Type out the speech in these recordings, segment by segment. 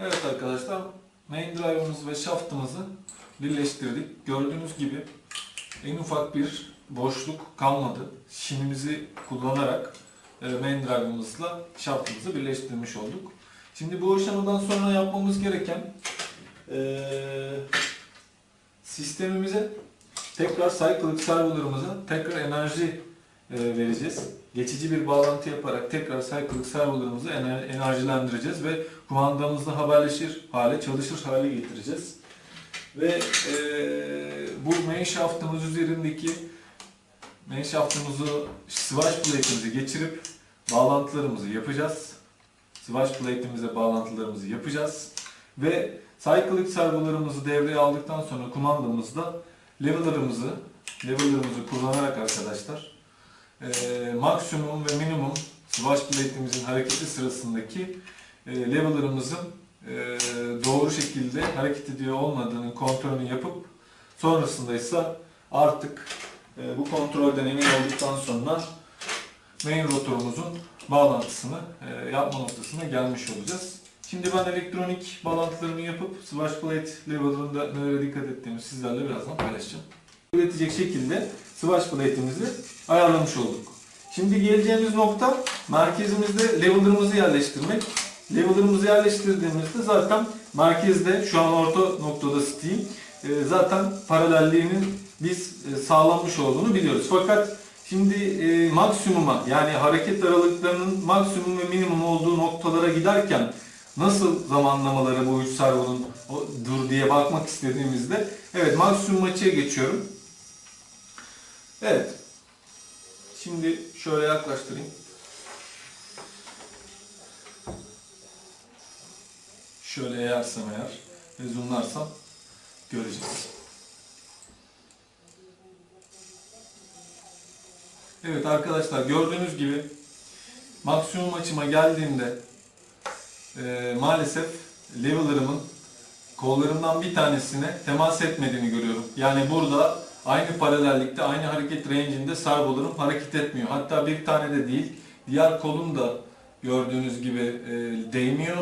Evet arkadaşlar, main drive'ımız ve shaft'ımızı birleştirdik. Gördüğünüz gibi en ufak bir boşluk kalmadı. Şimimizi kullanarak e, main drive'ımızla shaft'ımızı birleştirmiş olduk. Şimdi bu aşamadan sonra yapmamız gereken e, sistemimize tekrar cyclic servolarımıza tekrar enerji vereceğiz. Geçici bir bağlantı yaparak tekrar cyclic servolarımızı ener- enerjilendireceğiz ve kumandamızla haberleşir hale, çalışır hale getireceğiz. Ve e, bu main shaft'ımız üzerindeki main shaft'ımızı switch plate'imize geçirip bağlantılarımızı yapacağız. Switch plate'imize bağlantılarımızı yapacağız. Ve cyclic servolarımızı devreye aldıktan sonra kumandamızda level'larımızı level'larımızı kullanarak arkadaşlar e, maksimum ve minimum switch plate'imizin hareketi sırasındaki e, level'larımızın e, doğru şekilde hareket ediyor olmadığını kontrolünü yapıp sonrasında ise artık e, bu kontrolden emin olduktan sonra main rotorumuzun bağlantısını e, yapma noktasına gelmiş olacağız. Şimdi ben elektronik bağlantılarımı yapıp switch plate level'ında nelere dikkat ettiğimi sizlerle birazdan paylaşacağım. Üretecek şekilde switch plate'imizi ayarlamış olduk. Şimdi geleceğimiz nokta merkezimizde level'larımızı yerleştirmek. Level'larımızı yerleştirdiğimizde zaten merkezde şu an orta noktada Steam e, zaten paralelliğinin biz e, sağlanmış olduğunu biliyoruz. Fakat şimdi e, maksimuma yani hareket aralıklarının maksimum ve minimum olduğu noktalara giderken nasıl zamanlamaları bu üç servonun dur diye bakmak istediğimizde evet maksimum açıya geçiyorum. Evet. Şimdi şöyle yaklaştırayım. Şöyle eğersem eğer ve zoomlarsam göreceğiz. Evet arkadaşlar gördüğünüz gibi maksimum açıma geldiğimde e, maalesef level'larımın kollarımdan bir tanesine temas etmediğini görüyorum. Yani burada aynı paralellikte, aynı hareket range'inde servolarım hareket etmiyor. Hatta bir tane de değil, diğer kolum da gördüğünüz gibi e, değmiyor.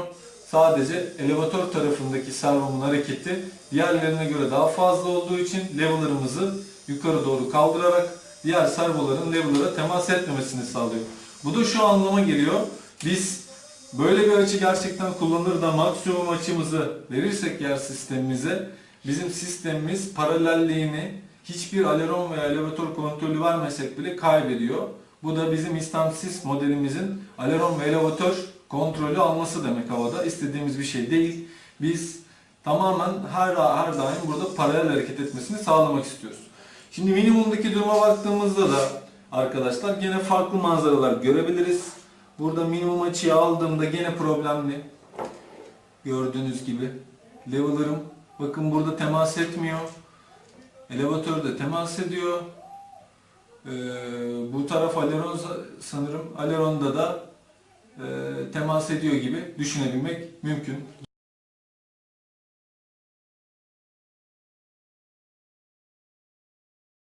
Sadece elevatör tarafındaki servomun hareketi diğerlerine göre daha fazla olduğu için level'larımızı yukarı doğru kaldırarak diğer servoların level'lara temas etmemesini sağlıyor. Bu da şu anlama geliyor. Biz böyle bir açı gerçekten kullanır da maksimum açımızı verirsek yer sistemimize bizim sistemimiz paralelliğini hiçbir aileron veya elevatör kontrolü vermesek bile kaybediyor. Bu da bizim istemsiz modelimizin aileron ve elevatör kontrolü alması demek havada. İstediğimiz bir şey değil. Biz tamamen her, her daim burada paralel hareket etmesini sağlamak istiyoruz. Şimdi minimumdaki duruma baktığımızda da arkadaşlar gene farklı manzaralar görebiliriz. Burada minimum açıyı aldığımda gene problemli. Gördüğünüz gibi. Level'larım bakın burada temas etmiyor. Elevatör de temas ediyor. Ee, bu taraf aleron sanırım. Aleronda da e, temas ediyor gibi düşünebilmek mümkün.